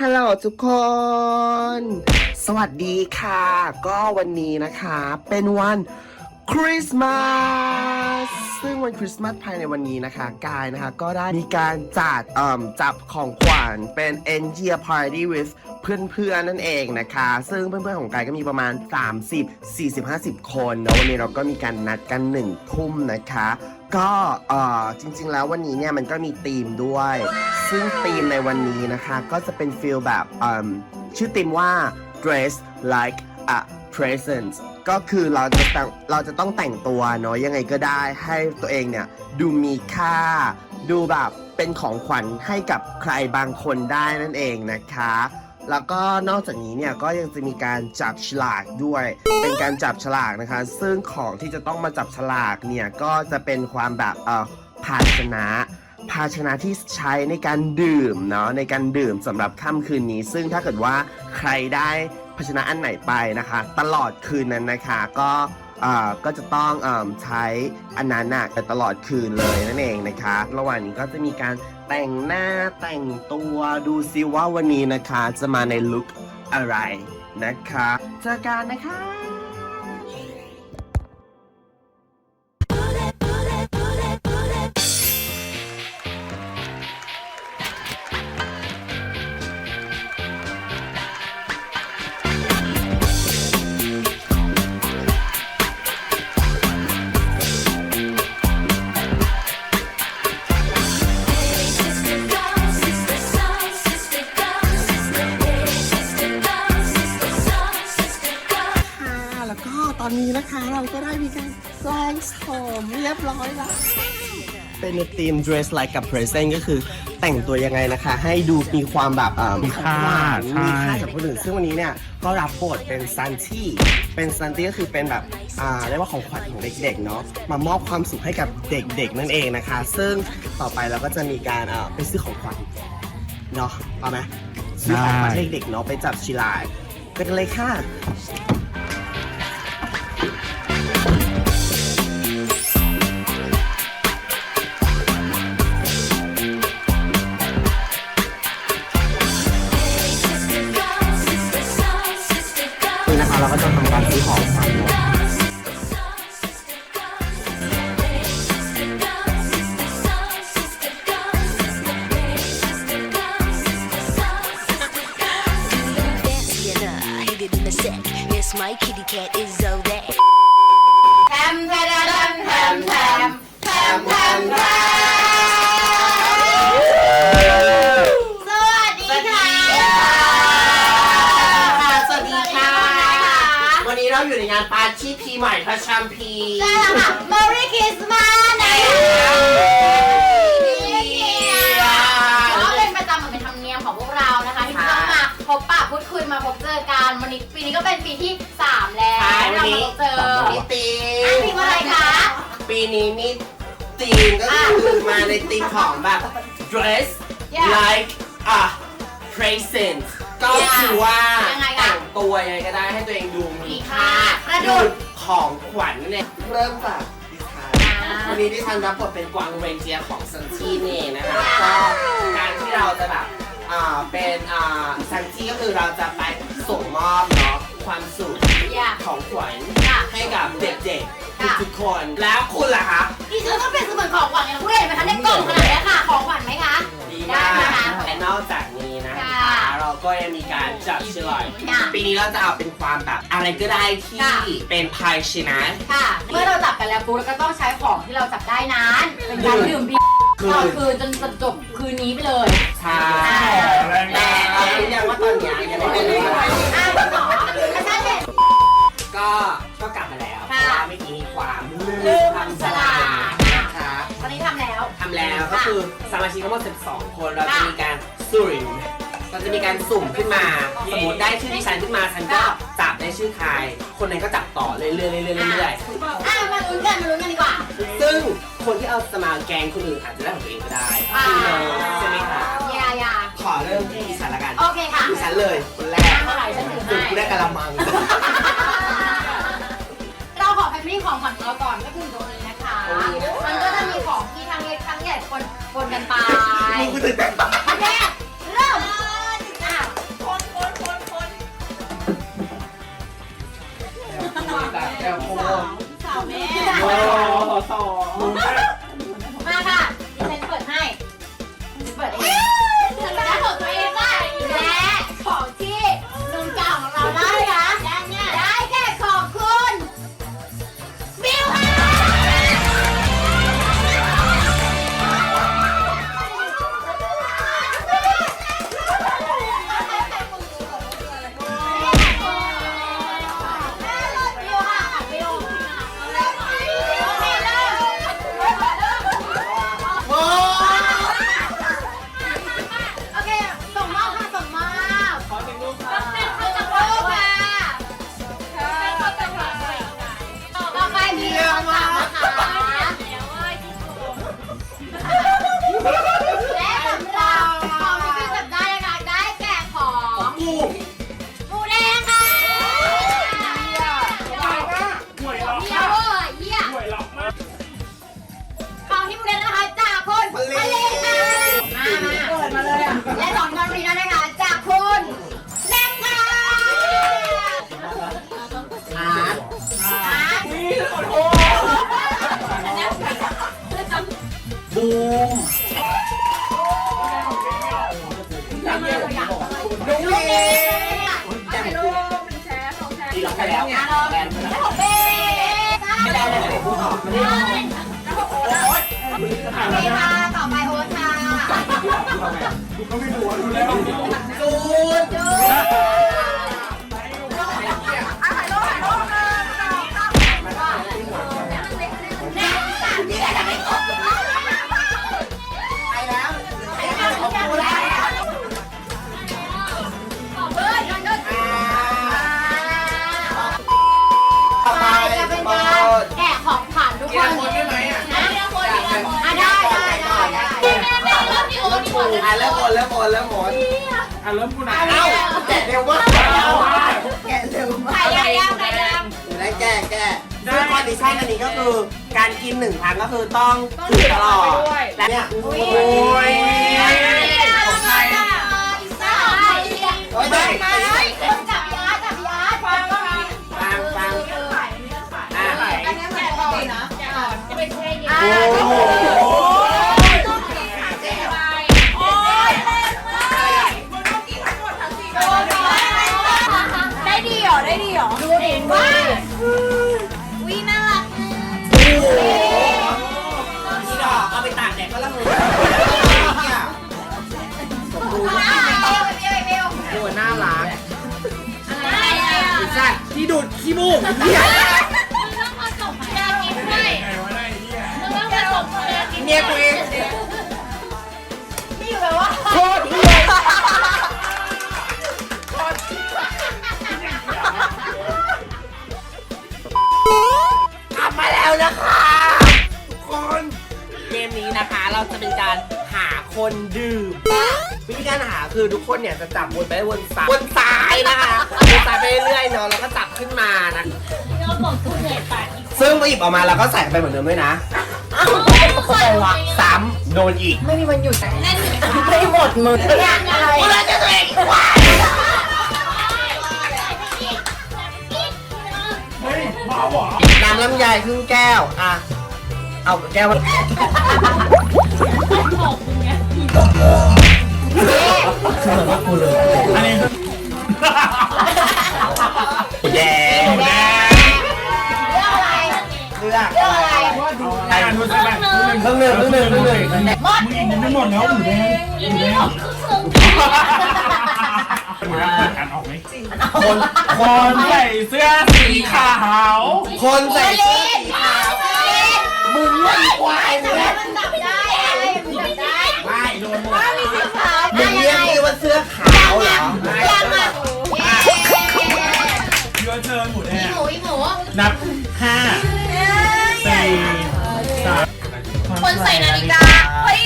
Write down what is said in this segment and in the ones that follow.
ฮัลโหลทุกคน สวัสดีค่ะ ก็วันนี้นะคะเป็นวันคริสต์มาส ซึ่งวันคริสต์มาสภายในวันนี้นะคะ กายนะคะ ก็ได้มีการจัดเอ่มจับของขวัญเป็น End Year Party with เพื่อนๆนั่นเองนะคะ ซึ่งเพื่อนๆของกายก็มีประมาณ 30 40 50 คน แล้ววันนี้เราก็มีการนัดกันหนึ่งทุ่มนะคะ ก็เอ่อจริง ๆ แล้ววันนี้เนี่ยมันก็มีธีมด้วย ซึ่งธีมในวันนี้นะคะ ก็จะเป็นฟิลแบบเอิ่มชื่อธีมว่า dress like a present ก็คือเราจะแต่งเราจะต้องแต่งตัวเนาะยังไงก็ได้ให้ตัวเองเนี่ยดูมีค่า ดูแบบเป็นของขวัญให้กับใครบางคนได้นั่นเองนะคะ แล้วก็นอกจากนี้เนี่ยก็ยังจะมีการจับฉลากด้วย เป็นการจับฉลากนะคะ ซึ่งของที่จะต้องมาจับฉลากเนี่ยก็จะเป็นความแบบเอ่อภาชนะ ภาชนะที่ใช้ในการดื่มเนาะในการดื่มสำหรับค่ำคืนนี้ ซึ่งถ้าเกิดว่าใครได้ภาชนะอันไหนไปนะคะ ตลอดคืนนั้นนะคะ ก็ อ่อก็จะต้องอใช้อันนั้นอะตลอดคืนเลยนั่นเองนะคะ ระหว่างนี้ก็จะมีการแต่งหน้าแต่งตัวดูซิว่าวันนี้นะคะ จะมาในลุคอะไรนะคะ เจอกันนะคะ อนนี้นะคะเราก็ได้มีการแปลงโฉมเรียบร้อยแล้ว เป็นในธีม dress like a present ก็คือแต่งตัวยังไงนะคะ ให้ดูมีความแบบเอ่อมีค่าหวานใช่ มีค่าจากคนอื่นซึ่งวันนี้เนี่ยก็รับบทเป็นซันตี้เป็นซันตี้ก็คือเป็นแบบอ่าเรียกว่าของขวัญของเด็กๆเนาะมามอบความสุขให้กับเด็กๆนั่นเองนะคะ ซึ่งต่อไปเราก็จะมีการเอ่อไปซื้อของขวัญเนาะเอาไหมซื้อของขวัญให้เด็กๆเนาะไปจับฉลากไปกันเลยค่ะ kitty cat is so that. แทมแทมแทมแทมแทมแทมแทมสวัสดีค่ะสวัสดีค่ะ วันนี้เราอยู่ในงานปาร์ตี้ปีใหม่พระชัมพีใช่แล้วค่ะ Merry Christmas นี้มีตีมก็คือมาในตีมของแบบ dress Yeah. like a present ก็คือว่ายังไงคะ แต่งตัวยังไงก็ได้ให้ตัวเองดูมีมีค่าค่ากระดุดของขวัญเนี่ยเริ่มจากดิฉันอ่าวันนี้ดิฉันรับบทเป็นกวางเรนเจียร์ของซันจี้นี่นะคะก็การที่เราจะแบบอ่าเป็นอ่าซันจี้ก็คือเราจะไปส่งมอบเนาะความสุข อย่าของขวัญค่ะให้กับเด็กค่ะ ๆทุกๆคนแล้วคุณล่ะคะดิฉันก็เป็นเสมือนของขวัญอย่างผู้เห็นไหมคะในกล่องขนาดนี้ค่ะ ของขวัญไหมคะ ดีได้มากนะคะและนอกจากนี้นะคะค่ะเราก็ยังมีการจับฉลากค่ะปีนี้เราจะเอาเป็นความแบบอะไรก็ได้ที่ค่ะ เป็นภายชนะค่ะ เมื่อเราจับกันแล้วปุ๊บเราก็ต้องใช้ของที่เราจับได้นั้นเป็นการดื่มเบียร์คือต่อคืนจนจบคืนนี้ไปเลย ใช่แต่เอารู้ยังว่าตอนเนี้ยยังไม่ได้เลย อ้าวคุณหมออาจารย์เด็ด ก็ก็กลับมาแล้วเพค่ะราะว่าเมื่อกี้มีความลืมทำฉฉลาลากกนะคะตอนนี้ทำแล้ว ทำแล้วก็คือสมาชิกทั้งหมด12 คนเราจะค่ะมีการสุ่มเราจะมีการสุ่มขึ้นมา สมมติได้ชื่อที่ฉันขึ้นมาฉันก็ค่ะจับได้ชื่อใคร คนนั้นก็จับต่อเรื่อยๆเรื่อยๆเรื่อยอะมาลุ้นกันมาลุ้นกันดีกว่า ๆซึ่งคนที่เอาสมาแกงคนอื่นอาจจะได้ของตัวเองก็ได้อ่า ใช่ไหมคะอยาอยาขอเริ่มที่ดิฉันละกันโอเคค่ะดิฉันเลยคนแรกเท่าไหร่ฉันถือส่วนให้กูได้กะละมัง คนกันไปมึงกูตื่นเต้นอัริ่มอ้สองสม่ โอ้สอง มึงแม่ บูมลุงเอที่เราไปแล้วแบนไปแล้วเบ้ไม่ได้เลยพูดออกไม่ได้โอเคค่ะต่อไปโอ๊ตค่ะจูนแน หมดเริ่มหมดเริ่มหมดอะเริ่มกูไหนเอ้าแกะเร็วมากแกะเร็วมากใครยังยังใครยังและแกะแกะซึ่งคอนดิชั่นอันนี้ก็คือการกินหนึ่งครั้งก็คือต้องถือตลอดและเนี่ยโอ้ยของใครโอ้ยไม่ไม่ ดีเหรอได้ดีเหรอดูดิว่าวิน่ารักนี่ดอกเอาไปตากแดดก็ละมือสมบูรณ์อ่ากเบลเบลเบลตัวน่ารักอีสัตว์ที่ดูดขี้มูกเนี่ยมึงต้องผสมยากินด้วยไงวะไอ้เหี้ยมึงต้อง แล้วนะคะทุกคนเกมนี้นะคะเราจะเป็นการหาคนดื่มวิธีการหาคือทุกคนเนี่ยจะจับวนไปวนซ้ายวนซ้ายนะคะวนซ้ายไปเรื่อยๆเนาะแล้วก็จับขึ้นมานะเราบอกคุณเหนื่อยปากซึ่งมาหยิบออกมาแล้วก็ใส่ไปเหมือนเดิมด้วยนะซ้ำโดนอีกไม่มีวันหยุดแน่นไม่หมดมือยังไงกูเลยจะตัวเองอีกว่า น้ำลำไยครึ่งแก้ว อะ เอาแก้วมาเหมือนว่ากูเลยอันนี้คือแย่แดงเรื่องอะไรเลือกเรื่องอะไรไอ้ดูสิแม่เพิ่งหนึ่งเพิ่งหนึ่งเพิ่งหนึ่งมึงอีกไม่หมดแล้วหมูแดงหมูแดง หมูแดงเปิดกันออกไหมคนคนใส่เสื้อสีขาวคนใส่เสื้อสีขาวมึงว่าอีควายมึงมันจับได้อะไรมันจับได้ไม่โดนหมดว่ามีสีขาวมึได้งยัเรียกงไงพี่ว่าเสื้อขาวเหรอยังอะเยอะเชิญหมูแดอีงหมูอีหมูนับห้าสี่สามคนใส่นาฬิกาเฮ้ย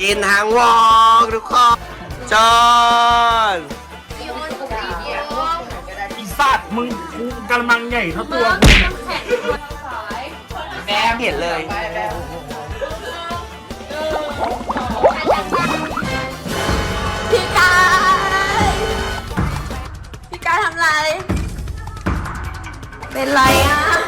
กินหางวอกทุกคนจอนอีสัตว์มึงกูกำลังใหญ่เท่าตัวแม่เห็นเลยพี่กายพี่กายทำไร เป็นไรอะ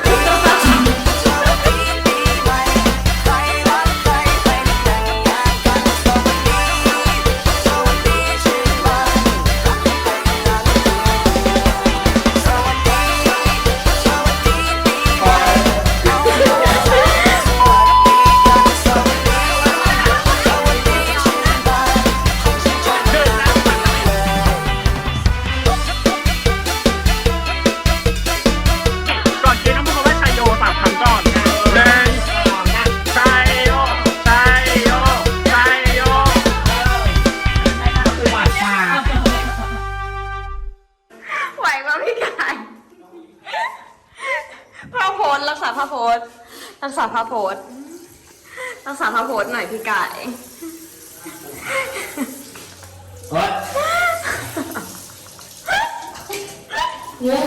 ษาพระโพสรักษาพระโพสรักษาพระโพสหน่อยพี่กายเฮ้ย งู